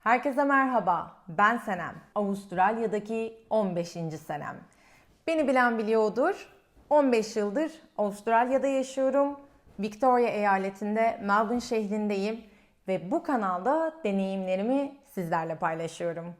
Herkese merhaba, ben Senem. Avustralya'daki 15. senem. Beni bilen biliyordur. 15 yıldır Avustralya'da yaşıyorum. Victoria eyaletinde Melbourne şehrindeyim ve bu kanalda deneyimlerimi sizlerle paylaşıyorum.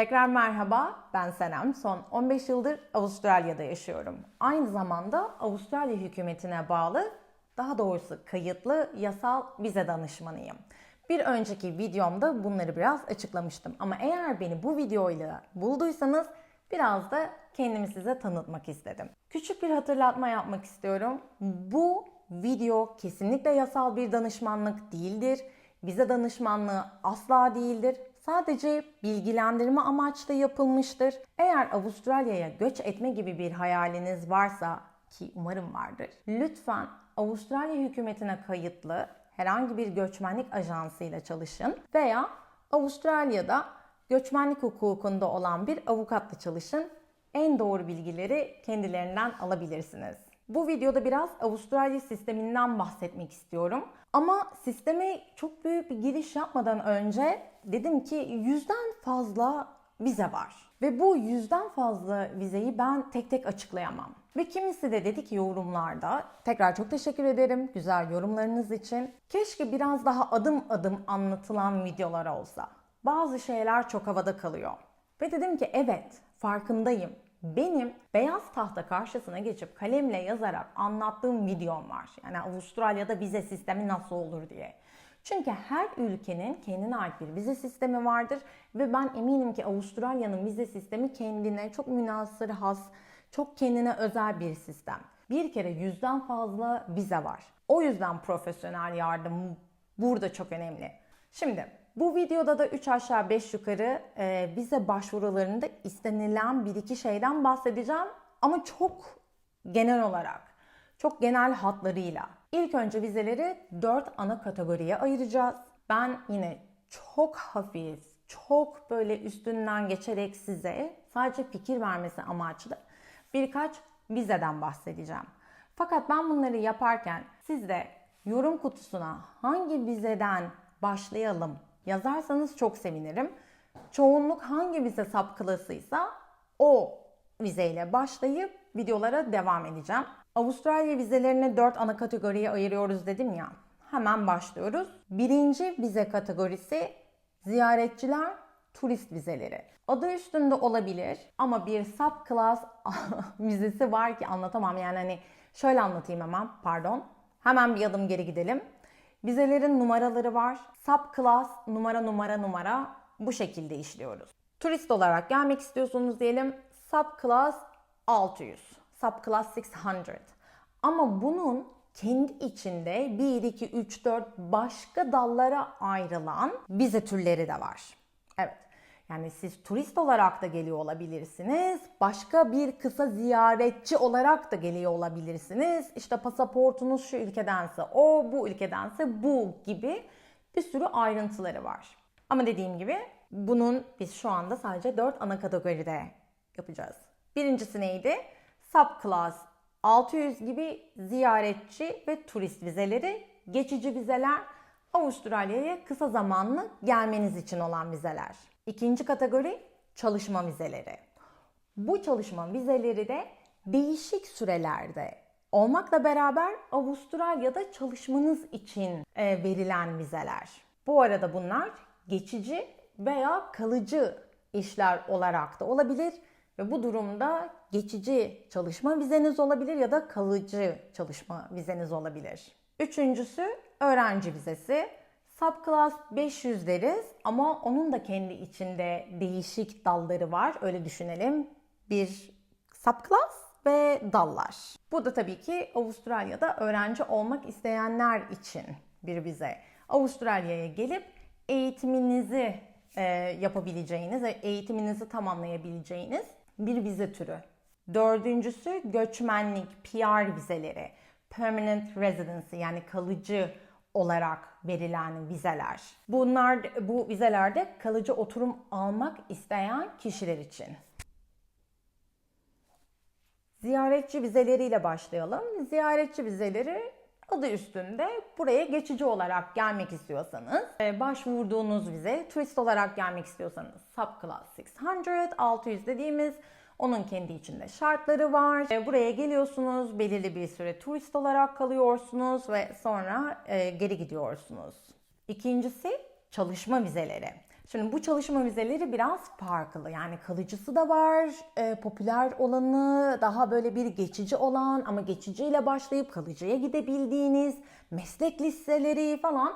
Tekrar merhaba, ben Senem. Son 15 yıldır Avustralya'da yaşıyorum. Aynı zamanda Avustralya hükümetine bağlı, daha doğrusu kayıtlı yasal vize danışmanıyım. Bir önceki videomda bunları biraz açıklamıştım. Ama eğer beni bu videoyla bulduysanız biraz da kendimi size tanıtmak istedim. Küçük bir hatırlatma yapmak istiyorum. Bu video kesinlikle yasal bir danışmanlık değildir. Vize danışmanlığı asla değildir. Sadece bilgilendirme amaçlı yapılmıştır. Eğer Avustralya'ya göç etme gibi bir hayaliniz varsa ki umarım vardır. Lütfen Avustralya hükümetine kayıtlı herhangi bir göçmenlik ajansıyla çalışın veya Avustralya'da göçmenlik hukukunda olan bir avukatla çalışın. En doğru bilgileri kendilerinden alabilirsiniz. Bu videoda biraz Avustralya sisteminden bahsetmek istiyorum. Ama sisteme çok büyük bir giriş yapmadan önce dedim ki yüzden fazla vize var. Ve bu yüzden fazla vizeyi ben tek tek açıklayamam. Ve kimisi de dedi ki yorumlarda, tekrar çok teşekkür ederim güzel yorumlarınız için. Keşke biraz daha adım adım anlatılan videolar olsa. Bazı şeyler çok havada kalıyor. Ve dedim ki evet farkındayım. Benim beyaz tahta karşısına geçip kalemle yazarak anlattığım videom var. Yani Avustralya'da vize sistemi nasıl olur diye. Çünkü her ülkenin kendine ait bir vize sistemi vardır ve ben eminim ki Avustralya'nın vize sistemi kendine çok münasır has, çok kendine özel bir sistem. Bir kere yüzden fazla vize var. O yüzden profesyonel yardım burada çok önemli. Şimdi bu videoda da 3 aşağı 5 yukarı e, vize başvurularında istenilen bir iki şeyden bahsedeceğim. Ama çok genel olarak, çok genel hatlarıyla. İlk önce vizeleri 4 ana kategoriye ayıracağız. Ben yine çok hafif, çok böyle üstünden geçerek size sadece fikir vermesi amaçlı birkaç vizeden bahsedeceğim. Fakat ben bunları yaparken siz de yorum kutusuna hangi vizeden başlayalım yazarsanız çok sevinirim. Çoğunluk hangi vize sapkılısıysa o vizeyle başlayıp videolara devam edeceğim. Avustralya vizelerini 4 ana kategoriye ayırıyoruz dedim ya. Hemen başlıyoruz. Birinci vize kategorisi ziyaretçiler, turist vizeleri. Adı üstünde olabilir ama bir subclass vizesi var ki anlatamam. Yani hani şöyle anlatayım hemen pardon. Hemen bir adım geri gidelim. Vizelerin numaraları var. Subclass numara numara numara bu şekilde işliyoruz. Turist olarak gelmek istiyorsunuz diyelim. Subclass 600. Subclass 600. Ama bunun kendi içinde 1, 2, 3, 4 başka dallara ayrılan vize türleri de var. Evet. Yani siz turist olarak da geliyor olabilirsiniz. Başka bir kısa ziyaretçi olarak da geliyor olabilirsiniz. İşte pasaportunuz şu ülkedense o, bu ülkedense bu gibi bir sürü ayrıntıları var. Ama dediğim gibi bunun biz şu anda sadece 4 ana kategoride yapacağız. Birincisi neydi? Subclass 600 gibi ziyaretçi ve turist vizeleri, geçici vizeler, Avustralya'ya kısa zamanlı gelmeniz için olan vizeler. İkinci kategori çalışma vizeleri. Bu çalışma vizeleri de değişik sürelerde olmakla beraber Avustralya'da çalışmanız için e, verilen vizeler. Bu arada bunlar geçici veya kalıcı işler olarak da olabilir ve bu durumda geçici çalışma vizeniz olabilir ya da kalıcı çalışma vizeniz olabilir. Üçüncüsü öğrenci vizesi. Subclass 500 deriz ama onun da kendi içinde değişik dalları var. Öyle düşünelim. Bir subclass ve dallar. Bu da tabii ki Avustralya'da öğrenci olmak isteyenler için bir vize. Avustralya'ya gelip eğitiminizi e, yapabileceğiniz, eğitiminizi tamamlayabileceğiniz bir vize türü. Dördüncüsü göçmenlik, PR vizeleri. Permanent residency yani kalıcı olarak verilen vizeler. Bunlar bu vizelerde kalıcı oturum almak isteyen kişiler için. Ziyaretçi vizeleriyle başlayalım. Ziyaretçi vizeleri adı üstünde buraya geçici olarak gelmek istiyorsanız, e, başvurduğunuz vize turist olarak gelmek istiyorsanız Subclass 600, 600 dediğimiz onun kendi içinde şartları var. E, Buraya geliyorsunuz, belirli bir süre turist olarak kalıyorsunuz ve sonra e, geri gidiyorsunuz. İkincisi çalışma vizeleri. Şimdi bu çalışma vizeleri biraz farklı. Yani kalıcısı da var, e, popüler olanı, daha böyle bir geçici olan ama geçiciyle başlayıp kalıcıya gidebildiğiniz meslek listeleri falan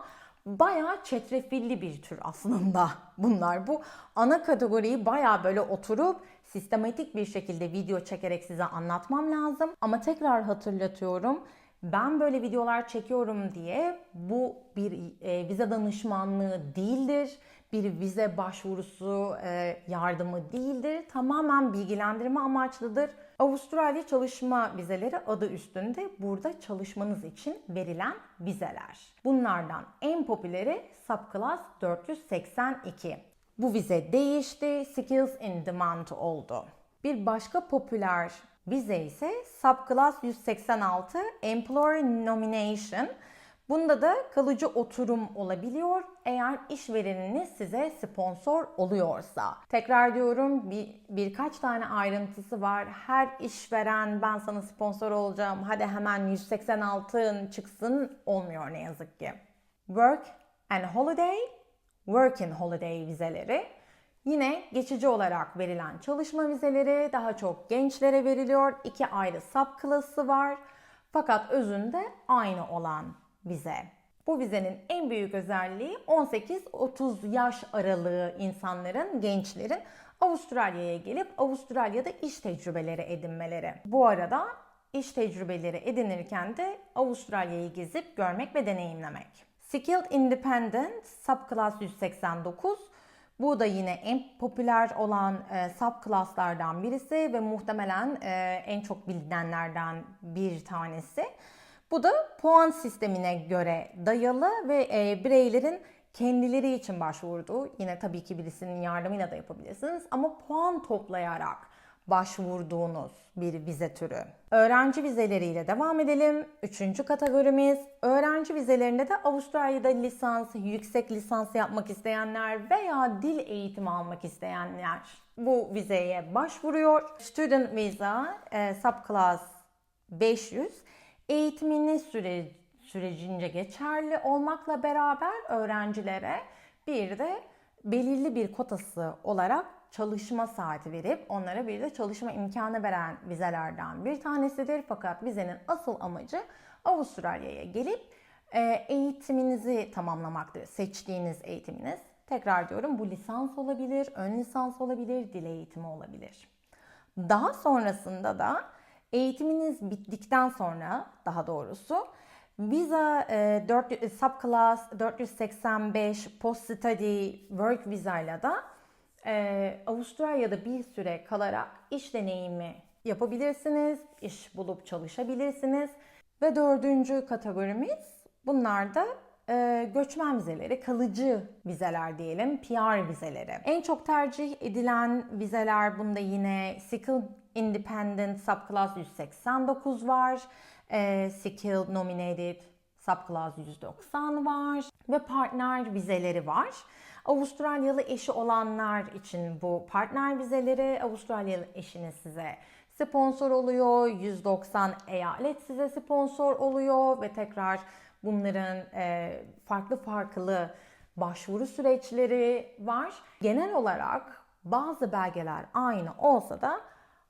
bayağı çetrefilli bir tür aslında bunlar. Bu ana kategoriyi bayağı böyle oturup sistematik bir şekilde video çekerek size anlatmam lazım. Ama tekrar hatırlatıyorum. Ben böyle videolar çekiyorum diye bu bir e, vize danışmanlığı değildir. Bir vize başvurusu e, yardımı değildir. Tamamen bilgilendirme amaçlıdır. Avustralya çalışma vizeleri adı üstünde burada çalışmanız için verilen vizeler. Bunlardan en popüleri Subclass 482. Bu vize değişti, Skills in Demand oldu. Bir başka popüler vize ise Subclass 186 Employer Nomination. Bunda da kalıcı oturum olabiliyor eğer işvereniniz size sponsor oluyorsa. Tekrar diyorum bir, birkaç tane ayrıntısı var. Her işveren ben sana sponsor olacağım hadi hemen 186'ın çıksın olmuyor ne yazık ki. Work and Holiday, Work and Holiday vizeleri Yine geçici olarak verilen çalışma vizeleri daha çok gençlere veriliyor. İki ayrı subklası var. Fakat özünde aynı olan vize. Bu vizenin en büyük özelliği 18-30 yaş aralığı insanların, gençlerin Avustralya'ya gelip Avustralya'da iş tecrübeleri edinmeleri. Bu arada iş tecrübeleri edinirken de Avustralya'yı gezip görmek ve deneyimlemek. Skilled Independent Subclass 189 bu da yine en popüler olan e, subclasslardan birisi ve muhtemelen e, en çok bilinenlerden bir tanesi. Bu da puan sistemine göre dayalı ve e, bireylerin kendileri için başvurduğu, yine tabii ki birisinin yardımıyla da yapabilirsiniz ama puan toplayarak başvurduğunuz bir vize türü. Öğrenci vizeleriyle devam edelim. Üçüncü kategorimiz öğrenci vizelerinde de Avustralya'da lisans, yüksek lisans yapmak isteyenler veya dil eğitimi almak isteyenler bu vizeye başvuruyor. Student Visa e, Subclass 500 eğitimini süre, sürecince geçerli olmakla beraber öğrencilere bir de belirli bir kotası olarak çalışma saati verip onlara bir de çalışma imkanı veren vizelerden bir tanesidir. Fakat vizenin asıl amacı Avustralya'ya gelip e, eğitiminizi tamamlamaktır. Seçtiğiniz eğitiminiz. Tekrar diyorum bu lisans olabilir, ön lisans olabilir, dil eğitimi olabilir. Daha sonrasında da eğitiminiz bittikten sonra daha doğrusu Visa e, 4, Subclass 485 Post Study Work Visa ile de e, Avustralya'da bir süre kalarak iş deneyimi yapabilirsiniz, iş bulup çalışabilirsiniz. Ve dördüncü kategorimiz bunlar da e, göçmen vizeleri, kalıcı vizeler diyelim, PR vizeleri. En çok tercih edilen vizeler bunda yine Skill Independent Subclass 189 var, e, Skill Nominated Subclass 190 var ve partner vizeleri var. Avustralyalı eşi olanlar için bu partner vizeleri, Avustralyalı eşiniz size sponsor oluyor. 190 eyalet size sponsor oluyor ve tekrar bunların e, farklı farklı başvuru süreçleri var. Genel olarak bazı belgeler aynı olsa da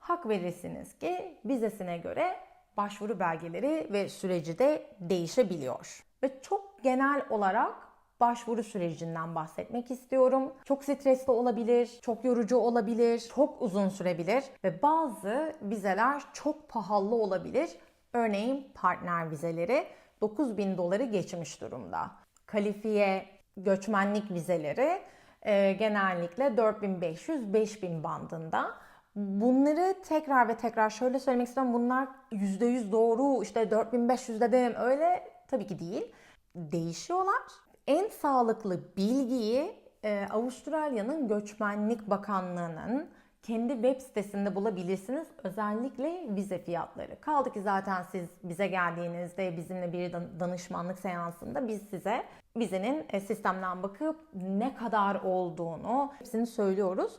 hak verirsiniz ki vizesine göre başvuru belgeleri ve süreci de değişebiliyor. Ve çok genel olarak başvuru sürecinden bahsetmek istiyorum. Çok stresli olabilir, çok yorucu olabilir, çok uzun sürebilir ve bazı vizeler çok pahalı olabilir. Örneğin partner vizeleri 9000 doları geçmiş durumda. Kalifiye göçmenlik vizeleri e, genellikle 4500-5000 bandında. Bunları tekrar ve tekrar şöyle söylemek istiyorum. Bunlar %100 doğru işte 4500 dedim öyle tabii ki değil. Değişiyorlar en sağlıklı bilgiyi e, Avustralya'nın Göçmenlik Bakanlığı'nın kendi web sitesinde bulabilirsiniz. Özellikle vize fiyatları. Kaldı ki zaten siz bize geldiğinizde bizimle bir dan- danışmanlık seansında biz size vizenin e, sistemden bakıp ne kadar olduğunu hepsini söylüyoruz.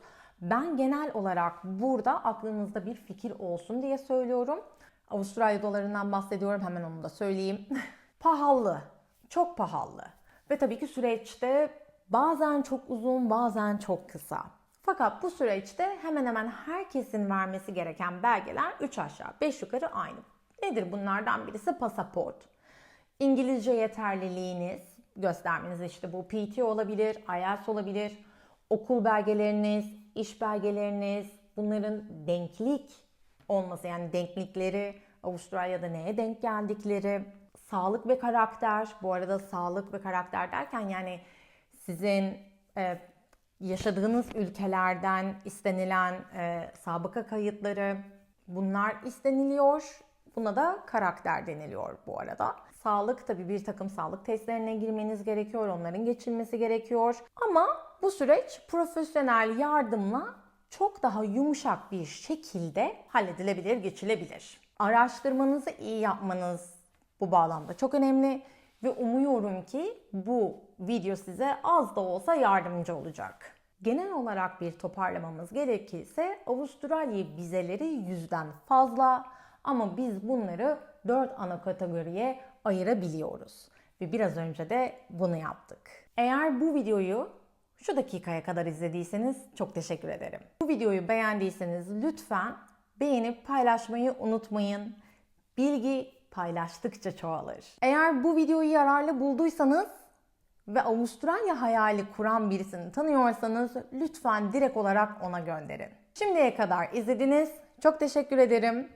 Ben genel olarak burada aklınızda bir fikir olsun diye söylüyorum. Avustralya dolarından bahsediyorum hemen onu da söyleyeyim. pahalı, çok pahalı. Ve tabii ki süreçte bazen çok uzun, bazen çok kısa. Fakat bu süreçte hemen hemen herkesin vermesi gereken belgeler 3 aşağı 5 yukarı aynı. Nedir bunlardan birisi? Pasaport. İngilizce yeterliliğiniz, göstermeniz işte bu PT olabilir, IELTS olabilir, okul belgeleriniz, iş belgeleriniz, bunların denklik olması yani denklikleri, Avustralya'da neye denk geldikleri, sağlık ve karakter. Bu arada sağlık ve karakter derken yani sizin e, yaşadığınız ülkelerden istenilen e, sabıka kayıtları bunlar isteniliyor. Buna da karakter deniliyor bu arada. Sağlık tabii bir takım sağlık testlerine girmeniz gerekiyor. Onların geçilmesi gerekiyor. Ama bu süreç profesyonel yardımla çok daha yumuşak bir şekilde halledilebilir, geçilebilir. Araştırmanızı iyi yapmanız bu bağlamda çok önemli ve umuyorum ki bu video size az da olsa yardımcı olacak. Genel olarak bir toparlamamız gerekirse Avustralya vizeleri yüzden fazla ama biz bunları 4 ana kategoriye ayırabiliyoruz. Ve biraz önce de bunu yaptık. Eğer bu videoyu şu dakikaya kadar izlediyseniz çok teşekkür ederim. Bu videoyu beğendiyseniz lütfen beğenip paylaşmayı unutmayın. Bilgi paylaştıkça çoğalır. Eğer bu videoyu yararlı bulduysanız ve Avustralya hayali kuran birisini tanıyorsanız lütfen direkt olarak ona gönderin. Şimdiye kadar izlediniz. Çok teşekkür ederim.